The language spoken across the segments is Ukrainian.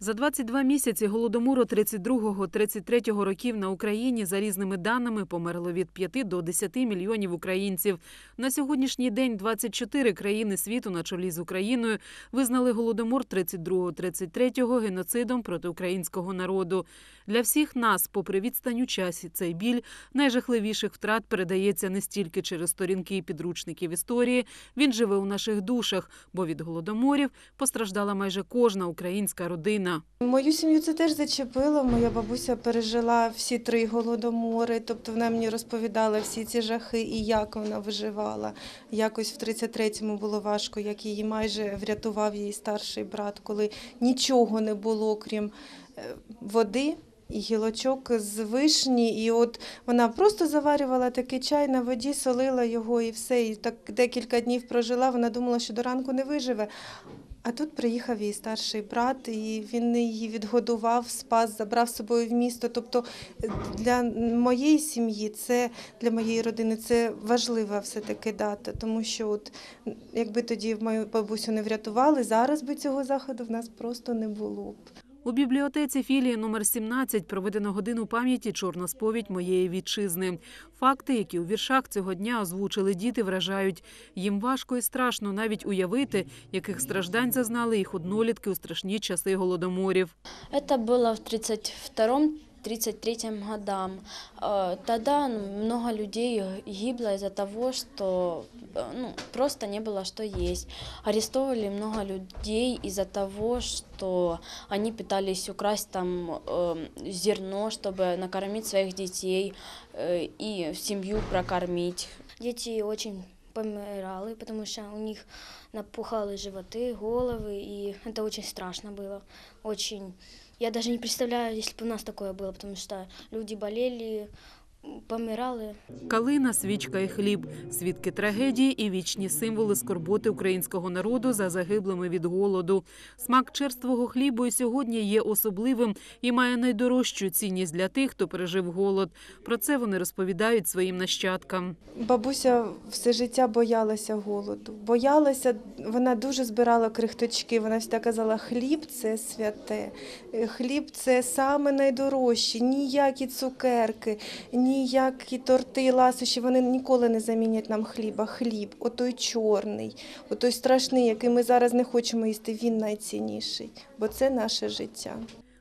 За 22 місяці голодомору 32-33 років на Україні за різними даними померло від 5 до 10 мільйонів українців. На сьогоднішній день 24 країни світу на чолі з Україною визнали голодомор 32-33 геноцидом проти українського народу. Для всіх нас, попри відстань у часі, цей біль найжахливіших втрат передається не стільки через сторінки і підручників історії. Він живе у наших душах, бо від голодоморів постраждала майже кожна українська родина. Мою сім'ю це теж зачепило. Моя бабуся пережила всі три голодомори, тобто вона мені розповідала всі ці жахи і як вона виживала. Якось в 33-му було важко, як її майже врятував її старший брат, коли нічого не було, крім е, води. І гілочок з вишні, і от вона просто заварювала такий чай на воді, солила його і все. І так декілька днів прожила. Вона думала, що до ранку не виживе. А тут приїхав її старший брат, і він її відгодував, спас, забрав з собою в місто. Тобто для моєї сім'ї, це для моєї родини це важлива все-таки дата, тому що от якби тоді мою бабусю не врятували, зараз би цього заходу в нас просто не було б. У бібліотеці філії номер 17 проведено годину пам'яті Чорна сповідь моєї вітчизни. Факти, які у віршах цього дня озвучили діти, вражають. Їм важко і страшно навіть уявити, яких страждань зазнали їх однолітки у страшні часи голодоморів. Це було в 32-33 годам. Э, Тогда ну, много людей гибло из-за того, что э, ну, просто не было что есть. Арестовывали много людей из-за того, что они пытались украсть там э, зерно, чтобы накормить своих детей э, и семью прокормить. Дети очень помирали, потому что у них напухали животы, головы, и это очень страшно было. Очень. я даже не представляю, если бы у нас такое было, потому что люди болели, помирали. Калина, свічка і хліб свідки трагедії і вічні символи скорботи українського народу за загиблими від голоду. Смак черствого хлібу і сьогодні є особливим і має найдорожчу цінність для тих, хто пережив голод. Про це вони розповідають своїм нащадкам. Бабуся все життя боялася голоду. Боялася, вона дуже збирала крихточки. Вона завжди казала, хліб це святе, хліб це саме найдорожче. Ніякі цукерки, ніякі торти ласощі, вони ніколи не замінять нам хліба. Хліб, отой чорний, отой страшний, який ми зараз не хочемо їсти, він найцінніший, бо це наше життя.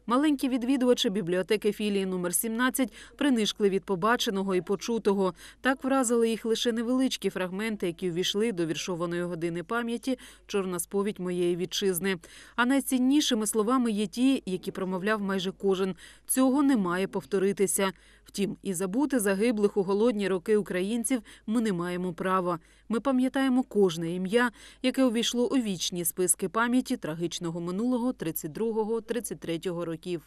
Маленькі відвідувачі бібліотеки філії номер 17 принишкли від побаченого і почутого. Так вразили їх лише невеличкі фрагменти, які увійшли до віршованої години пам'яті Чорна сповідь моєї вітчизни. А найціннішими словами є ті, які промовляв майже кожен. Цього не має повторитися. Втім, і забути загиблих у голодні роки українців ми не маємо права. Ми пам'ятаємо кожне ім'я, яке увійшло у вічні списки пам'яті трагічного минулого 32-33 років. Kharkiv